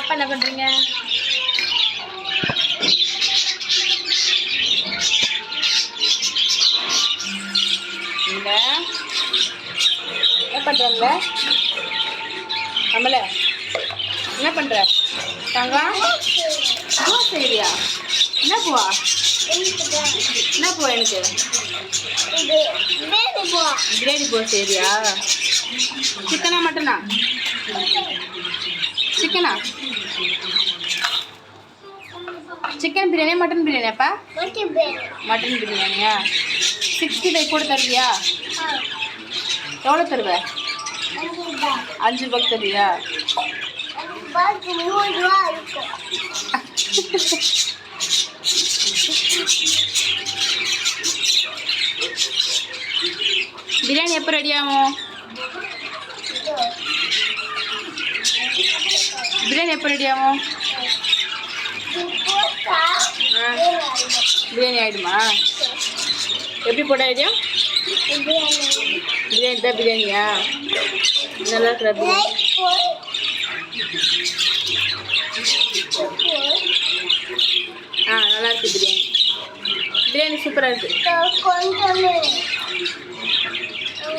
அப்பா என்ன பண்ணுறீங்க இல்லை என்ன பண்ணுறாங்க நம்மள என்ன பண்ணுற தங்கம்? பூவா செய்யறியா? என்ன பூவா? என்ன பூவா எனக்கு? செய்யறியா? சிக்கனா மட்டனா? சிக்கனா சிக்கன் பிரியாணி மட்டன் பிரியாணியாப்பா மட்டன் பிரியாணியா? சிக்ஸ்டி ஃபைவ் கூட தருவியா? எவ்வளோ தருவ? அஞ்சு ரூபாய்க்கு தருவியா? பிரியாணி எப்போ ரெடி ஆகும்? பிரியாணி எப்போ ரெடி ஆகும்? பிரியாணி ஆகிடுமா எப்படி போட்ட ஐடியா பிரியாணி தான் பிரியாணியா? நல்லா இருக்கிற பிரியாணி? ஆ நல்லா இருக்கு பிரியாணி. பிரியாணி சூப்பராக இருக்கு.